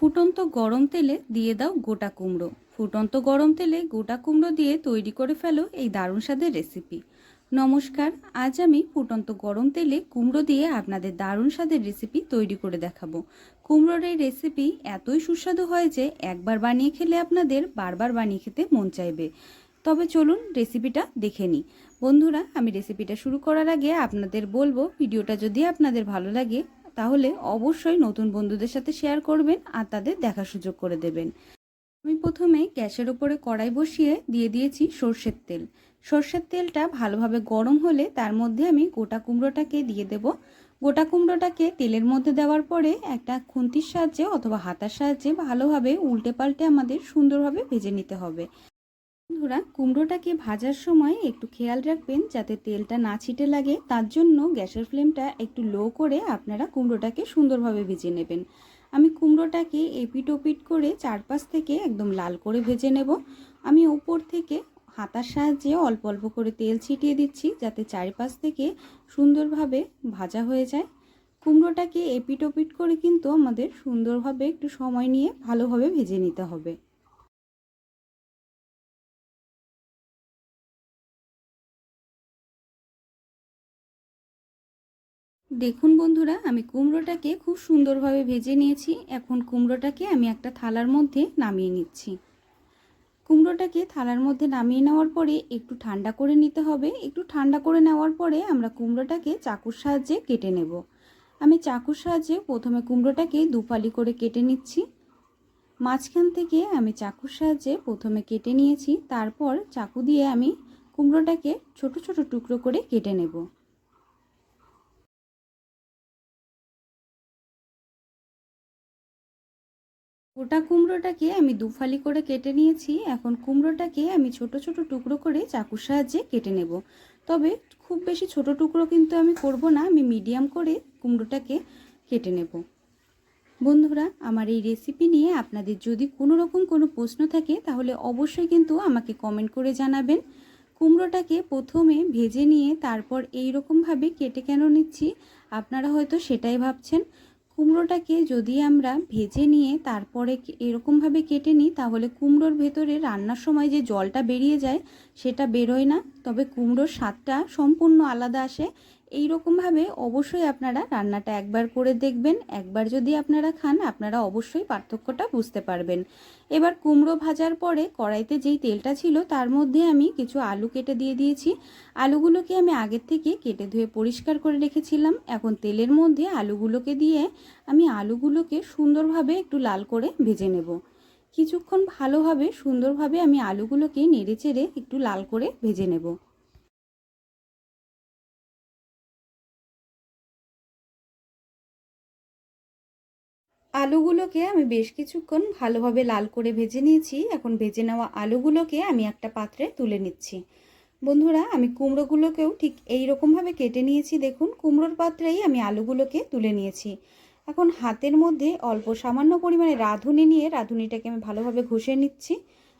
ফুটন্ত গরম তেলে দিয়ে দাও গোটা কুমড়ো। ফুটন্ত গরম তেলে গোটা কুমড়ো দিয়ে তৈরি করে ফেলো এই দারুণ স্বাদের রেসিপি নমস্কার, আজ আমি ফুটন্ত গরম তেলে কুমড়ো দিয়ে আপনাদের দারুণ স্বাদের রেসিপি তৈরি করে দেখাবো। কুমড়োর এই রেসিপি এতই সুস্বাদু হয় যে একবার বানিয়ে খেলে আপনাদের বারবার বানিয়ে খেতে মন চাইবে। তবে চলুন রেসিপিটা দেখে নিই। বন্ধুরা, আমি রেসিপিটা শুরু করার আগে আপনাদের বলব, ভিডিওটা যদি আপনাদের ভালো লাগে তাহলে অবশ্যই নতুন বন্ধুদের সাথে শেয়ার করবেন আর তাদের দেখা সুযোগ করে দেবেন। আমি প্রথমে গ্যাসের ওপরে কড়াই বসিয়ে দিয়ে দিয়েছি সর্ষের তেল। সর্ষের তেলটা ভালোভাবে গরম হলে তার মধ্যে আমি গোটা কুমড়োটাকে দিয়ে দেব। গোটা কুমড়োটাকে তেলের মধ্যে দেওয়ার পরে একটা খুন্তির সাহায্যে অথবা হাতার সাহায্যে ভালোভাবে উল্টে পাল্টে আমাদের সুন্দরভাবে ভেজে নিতে হবে। বন্ধুরা, কুমড়োটাকে ভাজার সময় একটু খেয়াল রাখবেন যাতে তেলটা না ছিটে লাগে। তার জন্য গ্যাসের ফ্লেমটা একটু লো করে আপনারা কুমড়োটাকে সুন্দরভাবে ভেজে নেবেন। আমি কুমড়োটাকে এপিট ওপিট করে চারপাশ থেকে একদম লাল করে ভেজে নেব। আমি উপর থেকে হাতার সাহায্যে অল্প অল্প করে তেল ছিটিয়ে দিচ্ছি যাতে চারপাশ থেকে সুন্দরভাবে ভাজা হয়ে যায়। কুমড়োটাকে এপিট ওপিট করে কিন্তু আমাদের সুন্দরভাবে একটু সময় নিয়ে ভালোভাবে ভেজে নিতে হবে। দেখুন বন্ধুরা, আমি কুমড়োটাকে খুব সুন্দরভাবে ভেজে নিয়েছি। এখন কুমড়োটাকে আমি একটা থালার মধ্যে নামিয়ে নিচ্ছি। কুমড়োটাকে থালার মধ্যে নামিয়ে নেওয়ার পরে একটু ঠান্ডা করে নিতে হবে। একটু ঠান্ডা করে নেওয়ার পরে আমরা কুমড়োটাকে চাকুর সাহায্যে কেটে নেব। আমি চাকুর সাহায্যে প্রথমে কুমড়োটাকে দুপালি করে কেটে নিচ্ছি। মাঝখান থেকে আমি চাকুর সাহায্যে প্রথমে কেটে নিয়েছি। তারপর চাকু দিয়ে আমি কুমড়োটাকে ছোট ছোট টুকরো করে কেটে নেব। গোটা কুমড়োটাকে আমি দুফালি করে কেটে নিয়েছি। এখন কুমড়োটাকে আমি ছোট ছোট টুকরো করে চাকুর সাহায্যে কেটে নেব। তবে খুব বেশি ছোট টুকরো কিন্তু আমি করব না, আমি মিডিয়াম করে কুমড়োটাকে কেটে নেব। বন্ধুরা, আমার এই রেসিপি নিয়ে আপনাদের যদি কোনো রকম কোনো প্রশ্ন থাকে, তাহলে অবশ্যই কিন্তু আমাকে কমেন্ট করে জানাবেন। কুমড়োটাকে প্রথমে ভেজে নিয়ে তারপর এই রকমভাবে কেটে কেন নিচ্ছি, আপনারা হয়তো সেটাই ভাবছেন। কুমড়োটাকে যদি আমরা ভেজে নিয়ে তারপরে এরকমভাবে কেটে নিই, তাহলে কুমড়োর ভেতরে রান্নার সময় যে জলটা বেরিয়ে যায়, সেটা বেরোয় না। তবে কুমড়োর স্বাদটা সম্পূর্ণ আলাদা আসে। এই রকমভাবে অবশ্যই আপনারা রান্নাটা একবার করে দেখবেন। একবার যদি আপনারা খান, আপনারা অবশ্যই পার্থক্যটা বুঝতে পারবেন। এবার কুমড়ো ভাজার পরে কড়াইতে যেই তেলটা ছিল, তার মধ্যে আমি কিছু আলু কেটে দিয়ে দিয়েছি। আলুগুলোকে আমি আগের থেকে কেটে ধুয়ে পরিষ্কার করে রেখেছিলাম। এখন তেলের মধ্যে আলুগুলোকে দিয়ে আমি আলুগুলোকে সুন্দরভাবে একটু লাল করে ভেজে নেব। কিছুক্ষণ ভালোভাবে, সুন্দরভাবে আমি আলুগুলোকে নেড়ে চেড়ে একটু লাল করে ভেজে নেব। আলুগুলোকে আমি বেশ কিছুক্ষণ ভালোভাবে লাল করে ভেজে নিয়েছি। এখন ভেজে নেওয়া আলুগুলোকে আমি একটা পাত্রে তুলে নিচ্ছি। বন্ধুরা, আমি কুমড়োগুলোকেও ঠিক এই রকমভাবে কেটে নিয়েছি। দেখুন, কুমড়োর পাত্রেই আমি আলুগুলোকে তুলে নিয়েছি। এখন হাতের মধ্যে অল্প সামান্য পরিমাণে রাঁধুনি নিয়ে রাঁধুনিটাকে আমি ভালোভাবে ঘষে নিচ্ছি।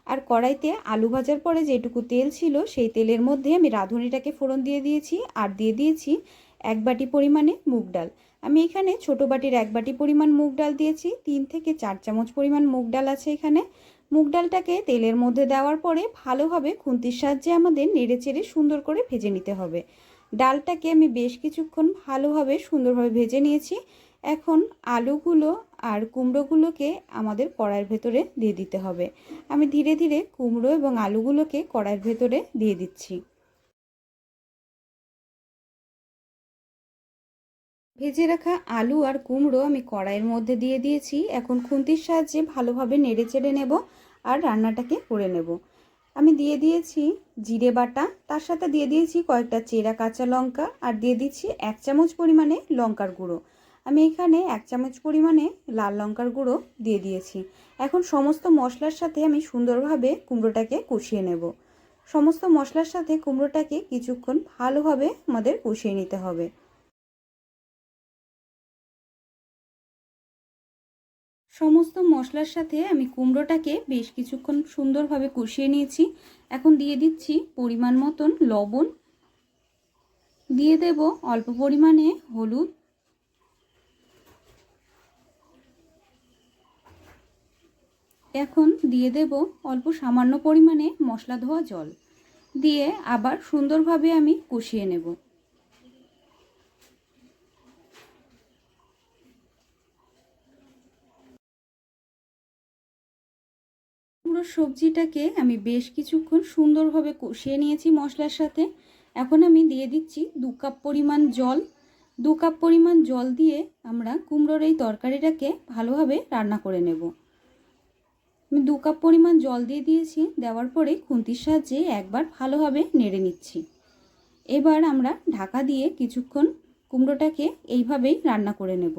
আর কড়াইতে আলু ভাজার পরে যেটুকু তেল ছিল সেই তেলের মধ্যে আমি রাঁধুনিটাকে ফোড়ন দিয়ে দিয়েছি আর দিয়ে দিয়েছি এক বাটি পরিমাণে মুগ ডাল। আমি এখানে ছোট বাটির এক বাটি পরিমাণ মুগ ডাল দিয়েছি, তিন থেকে চার চামচ পরিমাণ মুগ ডাল আছে এখানে। মুগ ডালটাকে তেলের মধ্যে দেওয়ার পরে ভালোভাবে খুন্তির সাহায্যে আমাদের নেড়ে চেড়ে সুন্দর করে ভেজে নিতে হবে। ডালটাকে আমি বেশ কিছুক্ষণ ভালোভাবে সুন্দরভাবে ভেজে নিয়েছি। এখন আলুগুলো আর কুমড়োগুলোকে আমাদের কড়াইয়ের ভেতরে দিয়ে দিতে হবে। আমি ধীরে ধীরে কুমড়ো এবং আলুগুলোকে কড়াইয়ের ভেতরে দিয়ে দিচ্ছি। ভেজে রাখা আলু আর কুমড়ো আমি কড়াইয়ের মধ্যে দিয়ে দিয়েছি। এখন খুন্তির সাহায্যে ভালোভাবে নেড়ে চেড়ে নেব আর রান্নাটাকে করে নেব। আমি দিয়ে দিয়েছি জিরে বাটা, তার সাথে দিয়ে দিয়েছি কয়েকটা চেরা কাঁচা লঙ্কা আর দিয়ে দিচ্ছি এক চামচ পরিমাণে লঙ্কার গুঁড়ো। আমি এখানে এক চামচ পরিমাণে লাল লঙ্কার গুঁড়ো দিয়ে দিয়েছি। এখন সমস্ত মশলার সাথে আমি সুন্দরভাবে কুমড়োটাকে কষিয়ে নেব। সমস্ত মশলার সাথে কুমড়োটাকে কিছুক্ষণ ভালোভাবে আমাদের কষিয়ে নিতে হবে। সমস্ত মশলার সাথে আমি কুমড়োটাকে বেশ কিছুক্ষণ সুন্দরভাবে কষিয়ে নিয়েছি। এখন দিয়ে দিচ্ছি পরিমাণ মতন লবণ। দিয়ে দেব অল্প পরিমাণে হলুদ। এখন দিয়ে দেব অল্প সামান্য পরিমাণে মশলা ধোয়া জল। দিয়ে আবার সুন্দরভাবে আমি কষিয়ে নেব। পুরো সবজিটাকে আমি বেশ কিছুক্ষণ সুন্দরভাবে কষিয়ে নিয়েছি মশলার সাথে। এখন আমি দিয়ে দিচ্ছি দু কাপ পরিমাণ জল। দু কাপ পরিমাণ জল দিয়ে আমরা কুমড়োর এই তরকারিটাকে ভালোভাবে রান্না করে নেব। আমি দু কাপ পরিমাণ জল দিয়ে দিয়েছি, দেওয়ার পরে খুন্তির সাহায্যে একবার ভালোভাবে নেড়ে নিচ্ছি। এবার আমরা ঢাকা দিয়ে কিছুক্ষণ কুমড়োটাকে এইভাবেই রান্না করে নেব।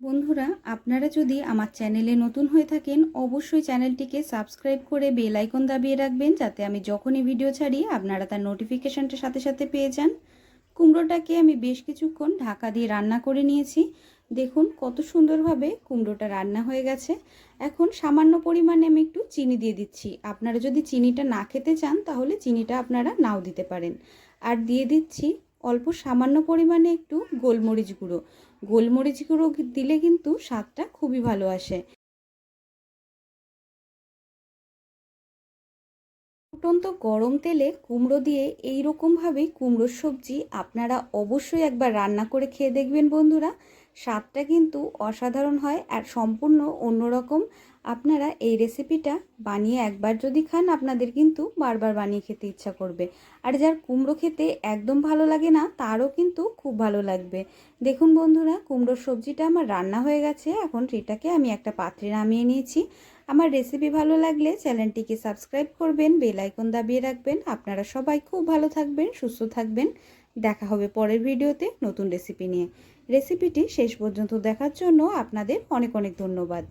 বন্ধুরা, আপনারা যদি আমার চ্যানেলে নতুন হয়ে থাকেন, অবশ্যই চ্যানেলটিকে সাবস্ক্রাইব করে বেল আইকন দাবিয়ে রাখবেন, যাতে আমি যখনই ভিডিও ছাড়ি, আপনারা তার নোটিফিকেশানটা সাথে সাথে পেয়ে যান। কুমড়োটাকে আমি বেশ কিছুক্ষণ ঢাকা দিয়ে রান্না করে নিয়েছি। দেখুন কত সুন্দরভাবে কুমড়োটা রান্না হয়ে গেছে। এখন সামান্য পরিমাণে আমি একটু চিনি দিয়ে দিচ্ছি। আপনারা যদি চিনিটা না খেতে চান, তাহলে চিনিটা আপনারা নাও দিতে পারেন। আর দিয়ে দিচ্ছি অল্প সামান্য পরিমাণে একটু গোলমরিচ গুঁড়ো। গোলমরিচ গুঁড়ো দিলে কিন্তু স্বাদটা খুবই ভালো আসে। ফুটন্ত গরম তেলে কুমড়ো দিয়ে এই রকমভাবেই কুমড়োর সবজি আপনারা অবশ্যই একবার রান্না করে খেয়ে দেখবেন বন্ধুরা। স্বাদটা কিন্তু অসাধারণ হয় আর সম্পূর্ণ অন্যরকম। আপনারা এই রেসিপিটা বানিয়ে একবার যদি খান, আপনাদের কিন্তু বারবার বানিয়ে খেতে ইচ্ছা করবে। আর যার কুমড়ো খেতে একদম ভালো লাগে না, তারও কিন্তু খুব ভালো লাগবে। দেখুন বন্ধুরা, কুমড়োর সবজিটা আমার রান্না হয়ে গেছে। এখন এটাকে আমি একটা পাত্রে নামিয়ে নিয়েছি। আমার রেসিপি ভালো লাগলে চ্যানেলটিকে সাবস্ক্রাইব করবেন বেল আইকন দাবিয়ে রাখবেন। আপনারা সবাই খুব ভালো থাকবেন, সুস্থ থাকবেন। দেখা হবে পরের ভিডিওতে নতুন রেসিপি নিয়ে। রেসিপিটি শেষ পর্যন্ত দেখার জন্য আপনাদের অনেক অনেক ধন্যবাদ।